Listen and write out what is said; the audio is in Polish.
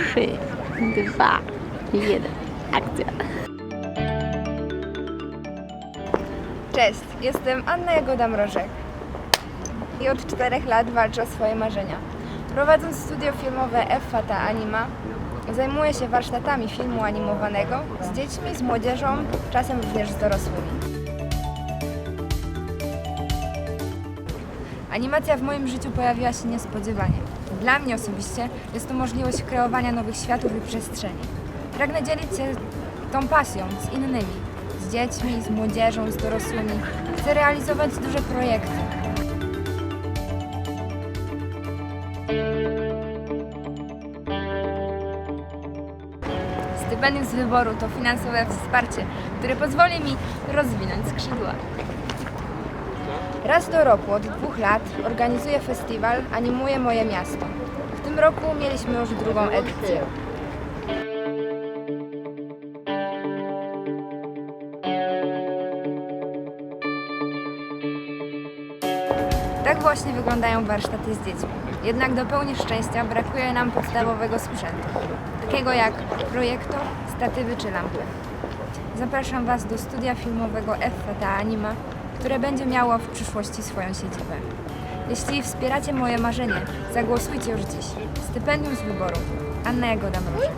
Trzy, dwa, jeden. Akcja. Cześć, jestem Anna Jagoda Mrożek i od czterech lat walczę o swoje marzenia. Prowadząc studio filmowe Fata Anima, zajmuję się warsztatami filmu animowanego z dziećmi, z młodzieżą, czasem również z dorosłymi. Animacja w moim życiu pojawiła się niespodziewanie. Dla mnie osobiście jest to możliwość kreowania nowych światów i przestrzeni. Pragnę dzielić się tą pasją z innymi, z dziećmi, z młodzieżą, z dorosłymi. Chcę realizować duże projekty. Stypendium z wyboru to finansowe wsparcie, które pozwoli mi rozwinąć skrzydła. Raz do roku, od dwóch lat, organizuję festiwal Animuję Moje Miasto. W tym roku mieliśmy już drugą edycję. Tak właśnie wyglądają warsztaty z dziećmi. Jednak do pełni szczęścia brakuje nam podstawowego sprzętu, takiego jak projektor, statywy czy lampy. Zapraszam Was do studia filmowego FTA Anima, które będzie miało w przyszłości swoją siedzibę. Jeśli wspieracie moje marzenie, zagłosujcie już dziś. Stypendium z wyboru. Anna Jagoda Mrożek.